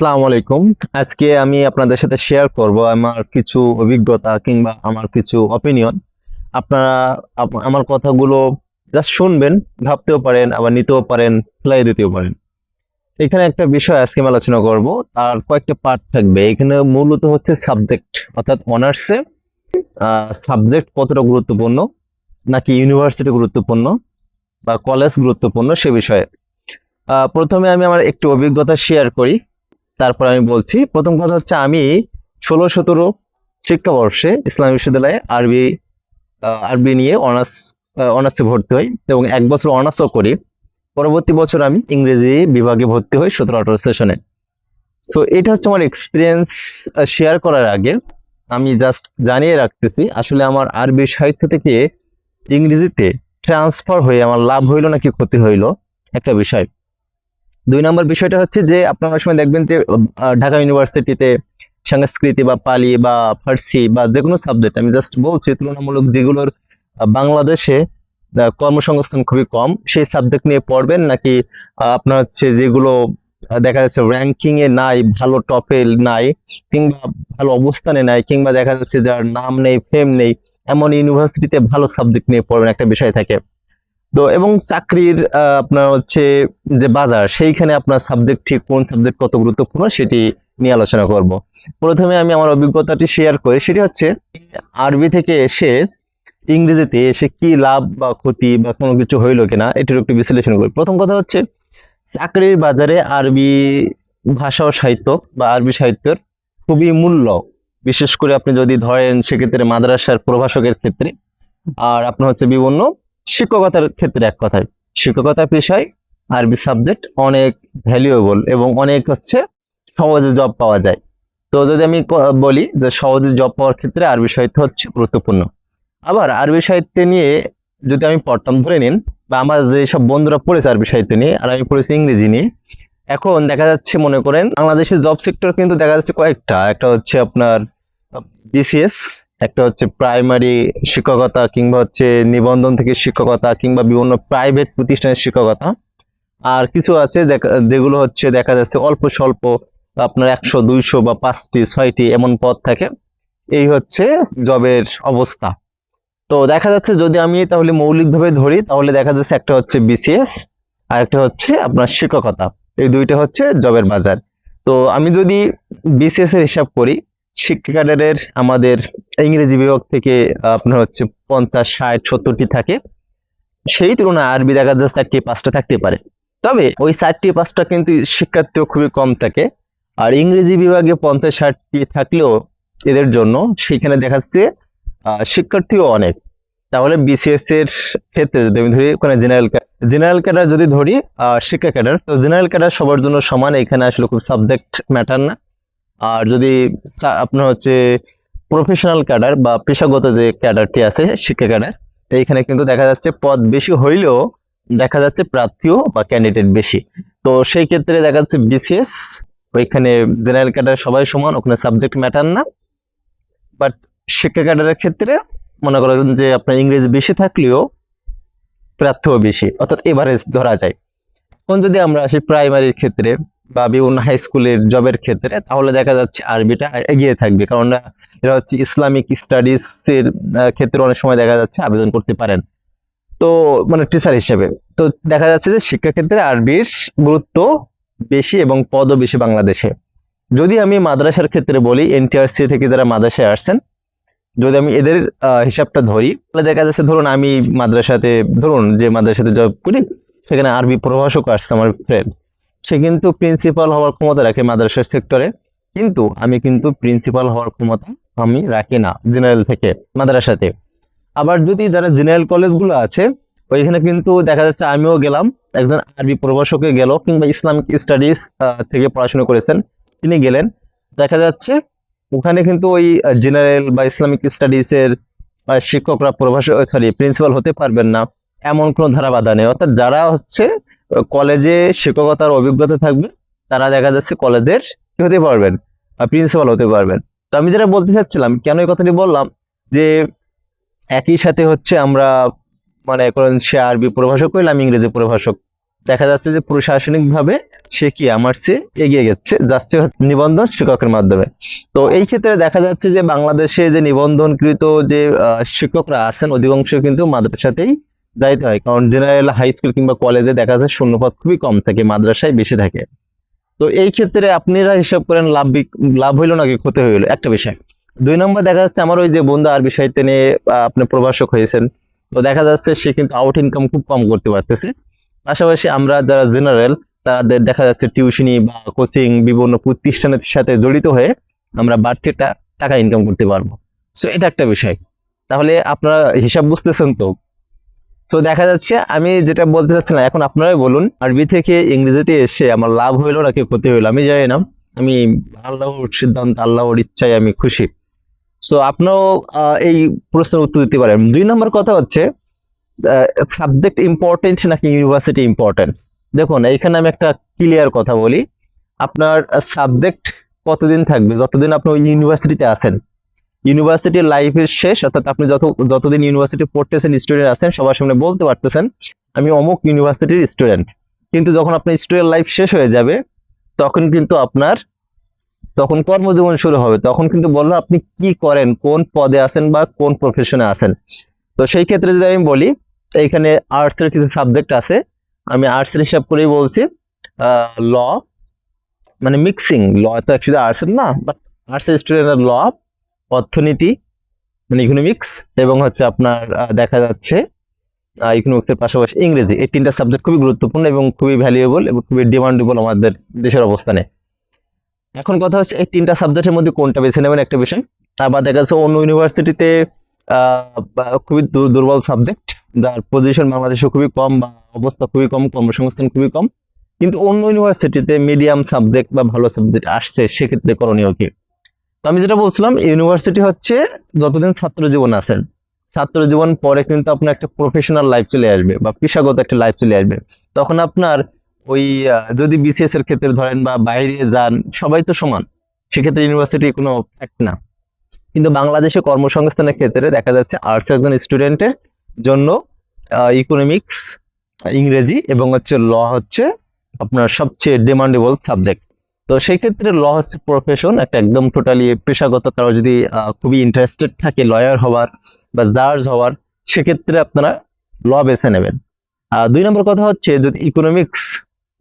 আসসালামু আলাইকুম। আজকে আমি আপনাদের সাথে শেয়ার করব আমার কিছু অভিজ্ঞতা কিংবা আমার কিছু অপিনিয়ন আপনারা আমার কথাগুলো জাস্ট শুনবেন, ভাবতেও পারেন, আবার নিতেও পারেন ফেলাই দিতেও পারেন। এখানে একটা বিষয় আজকে আমি আলোচনা করব, তার কয়েকটা পার্ট থাকবে। এখানে মূলত হচ্ছে সাবজেক্ট অর্থাৎ অনার্সে সাবজেক্ট কতটা গুরুত্বপূর্ণ, নাকি ইউনিভার্সিটি গুরুত্বপূর্ণ, বা কলেজ গুরুত্বপূর্ণ সে বিষয়ে। প্রথমে আমি আমার একটু অভিজ্ঞতা শেয়ার করি। তারপর আমি বলছি, প্রথম কথা হচ্ছে আমি ষোলো সতেরো শিক্ষাবর্ষে ইসলামী বিশ্ববিদ্যালয়ে আরবি আরবি নিয়ে অনার্স অনার্সে ভর্তি হই এবং এক বছর অনার্সও করি। পরবর্তী বছর আমি ইংরেজি বিভাগে ভর্তি হই সতেরো আঠারো সেশনে। সো এটা হচ্ছে আমার এক্সপিরিয়েন্স শেয়ার করার আগে। আমি জাস্ট জানিয়ে রাখতেছি, আসলে আমার আরবি সাহিত্য থেকে ইংরেজিতে ট্রান্সফার হয়ে আমার লাভ হইল নাকি ক্ষতি হইল? একটা বিষয়। দুই নম্বর বিষয়টা হচ্ছে যে আপনারা সময় দেখবেন যে ঢাকা ইউনিভার্সিটিতে সংস্কৃতি বা পালি বা ফার্সি বা যে কোনো সাবজেক্ট, আমি জাস্ট বলছি তুলনামূলক যেগুলোর বাংলাদেশে কর্মসংস্থান খুবই কম, সেই সাবজেক্ট নিয়ে পড়বেন নাকি আপনার হচ্ছে যেগুলো দেখা যাচ্ছে র্যাঙ্কিং এ নাই, ভালো টপে নাই, কিংবা ভালো অবস্থানে নাই, কিংবা দেখা যাচ্ছে যার নাম নেই ফেম নেই এমন ইউনিভার্সিটিতে ভালো সাবজেক্ট নিয়ে পড়বেন একটা বিষয় থাকে। তো এবং চাকরির আপনার হচ্ছে যে বাজার, সেইখানে আপনার সাবজেক্ট ঠিক কোন সাবজেক্ট কত গুরুত্বপূর্ণ সেটি নিয়ে আলোচনা করব। প্রথমে আমি আমার অভিজ্ঞতাটি শেয়ার করি, সেটি হচ্ছে আরবি থেকে এসে ইংরেজিতে এসে কি লাভ বা ক্ষতি বা কোনো কিছু হইল কিনা, এটির একটু বিশ্লেষণ করি। প্রথম কথা হচ্ছে, চাকরির বাজারে আরবি ভাষা ও সাহিত্য বা আরবি সাহিত্যের খুবই মূল্য। বিশেষ করে আপনি যদি ধরেন, সেক্ষেত্রে মাদ্রাসার প্রভাষকের ক্ষেত্রে। আর আপনার হচ্ছে বিভিন্ন শিক্ষকতার ক্ষেত্রে এক কথায়। শিক্ষকতা পেশায় আরবি সাবজেক্ট অনেক ভ্যালুয়েবল এবং অনেক হচ্ছে সহজে জব পাওয়া যায়। তো যদি আমি বলি যে সহজে জব পাওয়ার ক্ষেত্রে আরবি সাহিত্য হচ্ছে গুরুত্বপূর্ণ। আবার আরবি সাহিত্য নিয়ে যদি আমি পড়তাম ধরে নিন, বা আমার যে সব বন্ধুরা পড়েছে আরবি সাহিত্য নিয়ে, আর আমি পড়েছি ইংরেজি নিয়ে, এখন দেখা যাচ্ছে মনে করেন বাংলাদেশের জব সেক্টর কিন্তু দেখা যাচ্ছে কয়েকটা। একটা হচ্ছে আপনার বিসিএস একটা হচ্ছে প্রাইমারি শিক্ষকতা কিংবা হচ্ছে নিবন্ধন থেকে শিক্ষকতা কিংবা বিভিন্ন প্রাইভেট প্রতিষ্ঠানের শিক্ষকতা। আর কিছু আছে যেগুলো হচ্ছে দেখা যাচ্ছে অল্প স্বল্প, আপনার একশো, দুইশো বা পাঁচটি, ছয়টি এমন পদ থাকে। এই হচ্ছে জবের অবস্থা। তো দেখা যাচ্ছে যদি আমি তাহলে মৌলিকভাবে ধরি, তাহলে দেখা যাচ্ছে একটা হচ্ছে বিসিএস আর একটা হচ্ছে আপনার শিক্ষকতা। এই দুইটা হচ্ছে জবের বাজার। তো আমি যদি বিসিএস এর হিসাব করি শিক্ষা ক্যাডারের আমাদের ইংরেজি বিভাগ থেকে আপনার হচ্ছে পঞ্চাশ ষাট সত্তরটি থাকে। সেই তুলনায় আরবি দেখা যাচ্ছে চারটি পাঁচটা থাকতে পারে। তবে ওই চারটি পাঁচটা কিন্তু শিক্ষার্থীও খুবই কম থাকে। আর ইংরেজি বিভাগে পঞ্চাশ ষাটটি থাকলেও এদের জন্য সেখানে দেখা যাচ্ছে আহ, শিক্ষার্থীও অনেক। তাহলে বিসিএস এর ক্ষেত্রে যদি আমি ধরি ওখানে জেনারেল জেনারেল ক্যাডার যদি ধরি শিক্ষা ক্যাডার তো জেনারেল ক্যাডার সবার জন্য সমান এখানে আসলে খুব সাবজেক্ট ম্যাটার না। আর যদি আপনার হচ্ছে প্রফেশনাল ক্যাডার বা পেশাগত যে ক্যাডারটি আছে, শিক্ষা ক্যাডার তো এখানে কিন্তু দেখা যাচ্ছে পদ বেশি হইলেও দেখা যাচ্ছে প্রার্থীও বা ক্যান্ডিডেট বেশি। তো সেই ক্ষেত্রে দেখা যাচ্ছে বিসিএস ওইখানে জেনারেল ক্যাডার সবাই সমান, ওখানে সাবজেক্ট ম্যাটার না। বাট শিক্ষা ক্যাডারের ক্ষেত্রে মনে করেন যে আপনার ইংরেজি বেশি থাকলেও প্রার্থীও বেশি, অর্থাৎ এভারেজ ধরা যায়। এখন যদি আমরা আসি প্রাইমারির ক্ষেত্রে বা বিভিন্ন হাই স্কুলের জবের ক্ষেত্রে, তাহলে দেখা যাচ্ছে আরবিটা এগিয়ে থাকবে। কারণ এটা হচ্ছে ইসলামিক স্টাডিজ এর ক্ষেত্রে অনেক সময় দেখা যাচ্ছে আবেদন করতে পারেন। তো মানে টিচার হিসেবে। তো দেখা যাচ্ছে যে শিক্ষাক্ষেত্রে আরবির গুরুত্ব বেশি এবং পদও বেশি বাংলাদেশে। যদি আমি মাদ্রাসার ক্ষেত্রে বলি এনটিআরসি থেকে যারা মাদ্রাসায় আসছেন, যদি আমি এদের হিসাবটা ধরি, তাহলে দেখা যাচ্ছে ধরুন আমি মাদ্রাসাতে, ধরুন যে মাদ্রাসাতে জব করি, সেখানে আরবি প্রভাষক আসছে আমার ফ্রেন্ড সে কিন্তু প্রিন্সিপাল হওয়ার ক্ষমতা রাখে মাদ্রাসার সেক্টরে কিন্তু আমি কিন্তু প্রিন্সিপাল হওয়ার ক্ষমতা আমি রাখি না জেনারেল থেকে মাদ্রাসাতে। আবার যদি যারা জেনারেল কলেজগুলো আছে, ওইখানে কিন্তু দেখা যাচ্ছে আমিও গেলাম, একজন আরবি প্রভাষকে গেল কিংবা ইসলামিক স্টাডিজ থেকে পড়াশোনা করেছেন, তিনি গেলেন। দেখা যাচ্ছে ওখানে কিন্তু ওই জেনারেল বা ইসলামিক স্টাডিজ এর শিক্ষকরা প্রভাষক সরি প্রিন্সিপাল হতে পারবেন না, এমন কোনো ধারা বাধা নেই। অর্থাৎ যারা হচ্ছে কলেজে শিক্ষকতার অভিজ্ঞতা থাকবে, তারা দেখা যাচ্ছে কলেজের হতে পারবেন প্রিন্সিপাল হতে পারবেন। তো আমি যেটা বলতে চাচ্ছিলাম, কেন এই কথাটি বললাম? যে একই সাথে হচ্ছে আমরা মানে করেন সে আরবি প্রভাষক হইলাম, ইংরেজি প্রভাষক। দেখা যাচ্ছে যে প্রশাসনিক ভাবে সে কি আমার চেয়ে এগিয়ে গেছে, যাচ্ছে নিবন্ধন শিক্ষকের মাধ্যমে। তো এই ক্ষেত্রে দেখা যাচ্ছে যে বাংলাদেশে যে নিবন্ধনকৃত যে শিক্ষকরা আছেন, অধিকাংশ কিন্তু মাদ্রাসাতেই যাইতে হয়। কারণ জেনারেল হাই স্কুল কিংবা কলেজে দেখা যায় শূন্যপদ খুবই কম থাকে, মাদ্রাসায় বেশি থাকে। তো এই ক্ষেত্রে আপনারা হিসাব করেন লাভ লাভ হইল নাকি ক্ষতি হইল? একটা বিষয়। দুই নম্বর দেখা যাচ্ছে আমার ওই যে বন্ধু আরবি সাহিত্যে নিয়ে আপনি প্রভাষক হয়েছেন। তো দেখা যাচ্ছে সে কিন্তু আউট ইনকাম খুব কম করতে পারতেছে। পাশাপাশি আমরা যারা জেনারেল তাদের দেখা যাচ্ছে টিউশনি বা কোচিং বিভিন্ন প্রতিষ্ঠানের সাথে জড়িত হয়ে আমরা বাড়তি টাকা ইনকাম করতে পারব। সো এটা একটা বিষয়। তাহলে আপনারা হিসাব বুঝতেছেন তো? সো দেখা যাচ্ছে, আমি যেটা বলতে চাচ্ছিলাম, এখন আপনারাই বলুন, আরবি থেকে ইংরেজিতে এসে আমার লাভ হইল নাকি ক্ষতি হইল, আমি জানি না। আমি আল্লাহর সিদ্ধান্ত, আল্লাহর ইচ্ছায় আমি খুশি। সো আপনিও এই প্রশ্নের উত্তর দিতে পারেন। দুই নম্বর কথা হচ্ছে সাবজেক্ট ইম্পর্টেন্ট নাকি ইউনিভার্সিটি ইম্পর্টেন্ট দেখুন এইখানে আমি একটা ক্লিয়ার কথা বলি। আপনার সাবজেক্ট কতদিন থাকবে? যতদিন আপনি ইউনিভার্সিটিতে আছেন। ইউনিভার্সিটির লাইফের শেষ, অর্থাৎ আপনি যত, যতদিন ইউনিভার্সিটি পড়তেছেন স্টুডেন্ট আছেন, সবার সামনে বলতে পারতেছেন, আমি অমুক ইউনিভার্সিটির স্টুডেন্ট কিন্তু যখন আপনার স্টুডেন্ট লাইফ শেষ হয়ে যাবে, তখন কিন্তু আপনার, তখন কর্মজীবন শুরু হবে। তখন কিন্তু বলল আপনি কি করেন? কোন পদে আছেন বা কোন প্রফেশনে আছেন? তো সেই ক্ষেত্রে যদি আমি বলি, এইখানে আর্টস এর কিছু সাবজেক্ট আছে। আমি আর্টস এর হিসাব করেই বলছি ল মানে মিক্সিং ল তো অ্যাকচুয়ালি আর্টসের না বাট আর্টস এর স্টুডেন্টের ল অর্থনীতি মানে ইকোনমিক্স এবং হচ্ছে আপনার দেখা যাচ্ছে ইকোনমিক্স এর পাশাপাশি ইংরেজি। এই তিনটা সাবজেক্ট খুবই গুরুত্বপূর্ণ এবং খুবই ভ্যালুয়েবল এবং খুবই ডিমান্ডেবল আমাদের দেশের অবস্থানে। এখন কথা হচ্ছে এই তিনটা সাবজেক্টের মধ্যে কোনটা বেছে নেবেন একটা বিষয়? আবার দেখা যাচ্ছে অন্য ইউনিভার্সিটিতে খুবই দুর্বল সাবজেক্ট যার পজিশন বাংলাদেশে খুবই কম বা অবস্থা খুবই কম, কর্মসংস্থান খুবই কম। কিন্তু অন্য ইউনিভার্সিটিতে মিডিয়াম সাবজেক্ট বা ভালো সাবজেক্ট আসছে, সেক্ষেত্রে করণীয় কি? আমি যেটা বলছিলাম, ইউনিভার্সিটি হচ্ছে যতদিন ছাত্র জীবন আছেন ছাত্র জীবন পরে কিন্তু আপনার একটা প্রফেশনাল লাইফ চলে আসবে বা পেশাগত একটা লাইফ চলে আসবে। তখন আপনার ওই যদি বিসিএস এর ক্ষেত্রে ধরেন বা বাইরে যান, সবাই তো সমান। সেক্ষেত্রে ইউনিভার্সিটি কোনো ফ্যাক্ট না। কিন্তু বাংলাদেশে কর্মসংস্থানের ক্ষেত্রে দেখা যাচ্ছে আর্টস একজন স্টুডেন্টের জন্য ইকোনমিক্স ইংরেজি এবং হচ্ছে ল হচ্ছে আপনার সবচেয়ে ডিমান্ডেবল সাবজেক্ট তো সেই ক্ষেত্রে ল হচ্ছে প্রফেশন একটা একদম টোটালি পেশাগত, কারও যদি খুবই ইন্টারেস্টেড থাকে লয়ার হওয়ার বা জাজ হওয়ার, সেক্ষেত্রে আপনারা ল বেছে নেবেন। আর দুই নম্বর কথা হচ্ছে যদি ইকোনমিক্স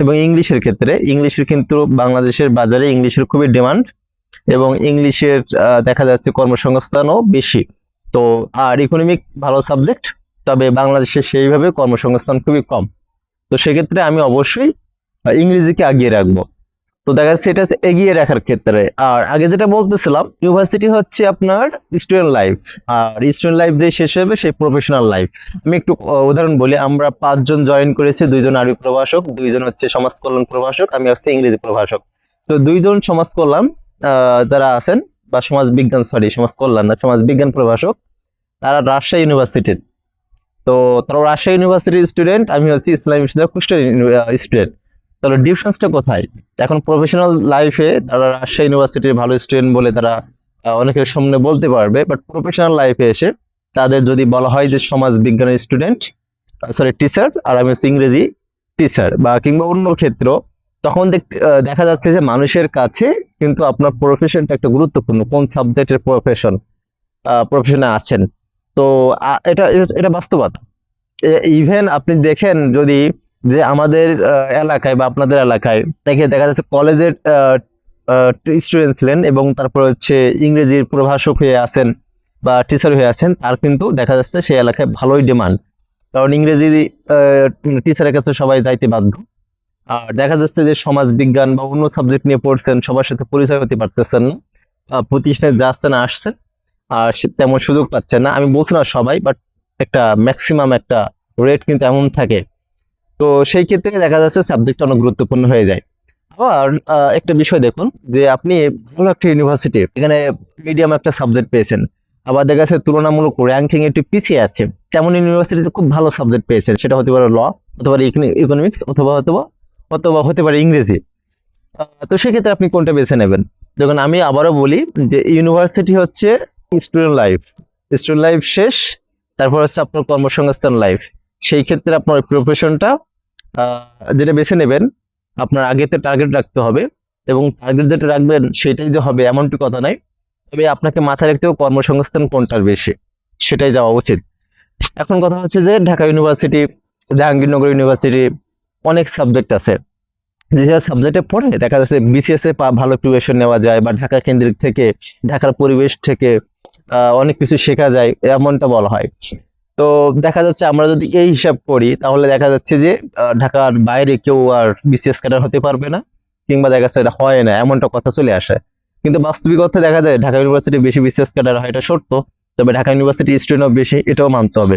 এবং ইংলিশের ক্ষেত্রে, ইংলিশের কিন্তু বাংলাদেশের বাজারে ইংলিশের খুবই ডিমান্ড এবং ইংলিশের দেখা যাচ্ছে কর্মসংস্থানও বেশি। তো আর ইকোনমিক ভালো সাবজেক্ট তবে বাংলাদেশে সেইভাবে কর্মসংস্থান খুবই কম। তো সেক্ষেত্রে আমি অবশ্যই ইংরেজিকে আগিয়ে রাখব। তো দেখা যাচ্ছে এটা এগিয়ে রাখার ক্ষেত্রে। আর আগে যেটা বলতেছিলাম ইউনিভার্সিটি হচ্ছে আপনার স্টুডেন্ট লাইফ আর স্টুডেন্ট লাইফ যে শেষ হবে সেই প্রফেশনাল লাইফ আমি একটু উদাহরণ বলি, আমরা পাঁচজন জয়েন করেছি, দুইজন আরবি প্রভাষক, দুইজন হচ্ছে সমাজ কল্যাণ প্রভাষক, আমি হচ্ছে ইংরেজি প্রভাষক। তো দুইজন সমাজ কল্যাণ যারা আছেন, বা সমাজ বিজ্ঞান সরি সমাজ কল্যাণ না সমাজ বিজ্ঞান প্রভাষক, তারা রাজশাহী ইউনিভার্সিটির তো, তারা রাজশাহী ইউনিভার্সিটির স্টুডেন্ট আমি হচ্ছে ইসলামী বিশ্ববিদ্যালয় কুষ্টিয়া স্টুডেন্ট তাহলে ডিফারেন্সটা কোথায়? এখন প্রফেশনাল লাইফে তারা রাজশাহী ইউনিভার্সিটির ভালো স্টুডেন্ট বলে তারা অনেকের সামনে বলতে পারবে বাট প্রফেশনাল লাইফে এসে তাদের যদি বলা হয় যে সমাজ বিজ্ঞানের স্টুডেন্ট সরি টিচার আর আমি হচ্ছে ইংরেজি টিচার বা কিংবা অন্য ক্ষেত্র, তখন দেখ- যাচ্ছে যে মানুষের কাছে কিন্তু আপনার প্রফেশনটা একটা গুরুত্বপূর্ণ, কোন সাবজেক্টের প্রফেশন প্রফেশনে আছেন। তো এটা- এটা বাস্তবতা। ইভেন আপনি দেখেন যদি যে আমাদের এলাকায় বা আপনাদের এলাকায় দেখে দেখা যাচ্ছে কলেজের স্টুডেন্ট ছিলেন এবং তারপর হচ্ছে ইংরেজির প্রভাষক হয়ে আছেন বা টিচার হয়ে আছেন, তার কিন্তু দেখা যাচ্ছে সেই এলাকায় ভালোই ডিমান্ড কারণ ইংরেজি টিচারের কাছে সবাই যাইতে বাধ্য। আর দেখা যাচ্ছে যে সমাজ বিজ্ঞান বা অন্য সাবজেক্ট নিয়ে পড়ছেন, সবার সাথে পরিচয় হতে পারতেছেন না প্রতিষ্ঠানে যাচ্ছেন, আসছেন, আর তেমন সুযোগ পাচ্ছেন না। আমি বলছি না সবাই বাট একটা ম্যাক্সিমাম একটা রেট কিন্তু এমন থাকে। তো সেই ক্ষেত্রে দেখা যাচ্ছে সাবজেক্ট অনেক গুরুত্বপূর্ণ হয়ে যায়। আবার একটা বিষয় দেখুন, যে আপনি ভালো একটা ইউনিভার্সিটি এখানে মিডিয়াম একটা সাবজেক্ট পেয়েছেন। আবার দেখা যাচ্ছে তুলনামূলক র্যাঙ্কিং একটু পিছিয়ে আছে। তেমন ইউনিভার্সিটিতে খুব ভালো সাবজেক্ট পেয়েছেন। সেটা হতে পারে ল অথবা ইকোনমিক্স অথবা অথবা অথবা হতে পারে ইংরেজি। তো সেক্ষেত্রে আপনি কোনটা বেছে নেবেন? দেখুন, আমি আবারও বলি যে ইউনিভার্সিটি হচ্ছে স্টুডেন্ট লাইফ স্টুডেন্ট লাইফ শেষ, তারপর হচ্ছে আপনার কর্মসংস্থান লাইফ সেই ক্ষেত্রে আপনার প্রফেশনটা যেটা বেছে নেবেন, আপনার আগেতে টার্গেট রাখতে হবে এবং টার্গেট যেটা রাখবেন সেটাই যে হবে এমনটি কথা নাই তবে আপনাকে মাথায় রাখতে হবে কর্মসংস্থান কোনটার বেশি, সেটাই যাওয়া উচিত। এখন কথা হচ্ছে যে ঢাকা ইউনিভার্সিটি জাহাঙ্গীরনগর ইউনিভার্সিটি অনেক সাবজেক্ট আছে। যেসব সাবজেক্টে পড়ে, দেখা যাচ্ছে বিসিএস এ ভালো প্রিপারেশন নেওয়া যায় বা ঢাকা কেন্দ্রিক থেকে, ঢাকার পরিবেশ থেকে অনেক কিছু শেখা যায়, এমনটা বলা হয়। তো দেখা যাচ্ছে আমরা যদি এই হিসাব করি, তাহলে দেখা যাচ্ছে যে ঢাকার বাইরে কেউ আর বিসিএস ক্যাডার হতে পারবে না, কিংবা দেখা যাচ্ছে এটা হয় না, এমনটা কথা চলে আসে। কিন্তু বাস্তবিক অর্থে দেখা যায় ঢাকা ইউনিভার্সিটি বেশি বিসিএস ক্যাডার হয়, এটা সত্য, তবে ঢাকা ইউনিভার্সিটি স্টুডেন্টও বেশি, এটাও মানতে হবে।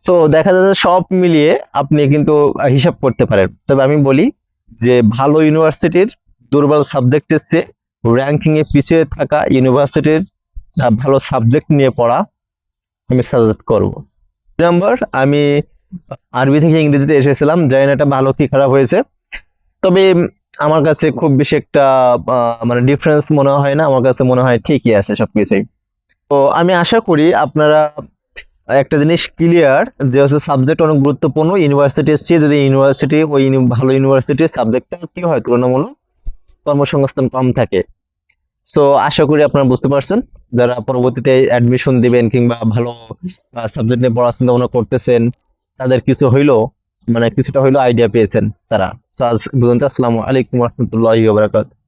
সো দেখা যাচ্ছে সব মিলিয়ে আপনি কিন্তু হিসাব করতে পারেন। তবে আমি বলি যে, ভালো ইউনিভার্সিটির দুর্বল সাবজেক্টের চেয়ে র্যাঙ্কিং এ পিছিয়ে থাকা ইউনিভার্সিটির ভালো সাবজেক্ট নিয়ে পড়া আমি সাজেস্ট করব। নাম্বার আমি আরবি থেকে ইংরেজিতে এসেছিলাম। জানি না এটা ভালো কি খারাপ হয়েছে। তবে আমার কাছে খুব বেশি একটা মানে ডিফারেন্স মনে হয় না। আমার কাছে মনে হয় ঠিকই আছে সবকিছুই। তো আমি আশা করি আপনারা একটা জিনিস ক্লিয়ার যে হচ্ছে সাবজেক্ট অনেক গুরুত্বপূর্ণ। ইউনিভার্সিটি চেয়ে যদি ইউনিভার্সিটি ওই ভালো ইউনিভার্সিটির সাবজেক্টটা কি হয় তুলনামূলক কর্মসংস্থান কম থাকে। সো আশা করি আপনারা বুঝতে পারছেন। যারা পরবর্তীতে অ্যাডমিশন দিবেন কিংবা ভালো সাবজেক্ট নিয়ে পড়াশোনা ভাবনা করতেছেন, তাদের কিছু হইল মানে কিছুটা হইল আইডিয়া পেয়েছেন তারা। সো আজ পর্যন্ত আসসালামু আলাইকুম রহমতুল্লাহ ওয়া বারাকাতুহু।